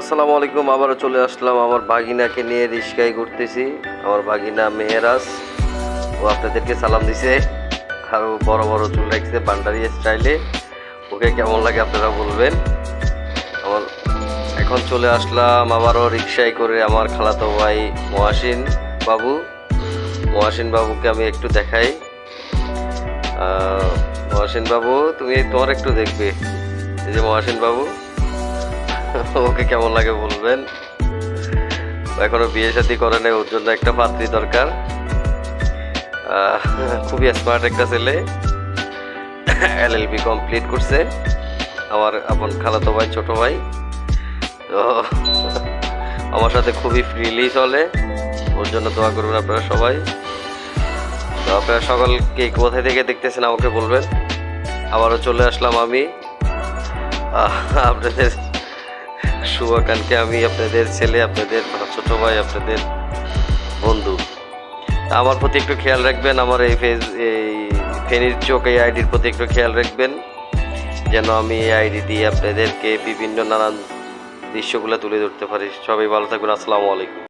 আসসালামু আলাইকুম, আবারও চলে আসলাম আমার বাগিনাকে নিয়ে রিস্কায় ঘুরতেছি। আমার ভাগিনা মেহেরাজ, ও আপনাদেরকে সালাম দিছে। আরও বড় বড় চুল রাখছে বান্ডারি স্টাইলে। ওকে কেমন লাগে আপনারা বলবেন। আমার এখন চলে আসলাম আবারও রিক্সায় করে আমার খালাতো ভাই মহাসিন বাবু। মহাসিন বাবুকে আমি একটু দেখাই। মহাসিন বাবু, তুমি তোমার একটু দেখবে। এই যে মহাসিন বাবু। ওকে কেমন লাগে বলবেন? এখনও বিয়ে শাদী করে নাই, ওর জন্য একটা পাত্রী দরকার। খুবই স্মার্ট একটা ছেলে। এলএলবি কমপ্লিট করছে। আমার আপন খালাতো ভাই, ছোট ভাই। তো আমার সাথে খুবই ফ্রিলি চলে। ওর জন্য দোয়া করবেন আপনারা সবাই। তো আপনারা সকলকে কোথায় থেকে দেখতেছেন আমাকে বলবেন। আবারও চলে আসলাম আমি। আপনাদের শুভাকানকে আমি আপনাদের ছেলে, আপনাদের ছোটো ভাই, আপনাদের বন্ধু। আমার প্রতি একটু খেয়াল রাখবেন, আমার এই ফেস এই ফেনির চোখ, এই আইডির প্রতি একটু খেয়াল রাখবেন। যেন আমি এই আইডি দিয়ে আপনাদেরকে বিভিন্ন নানান দৃশ্যগুলো তুলে ধরতে পারি। সবাই ভালো থাকবেন, আসসালামু আলাইকুম।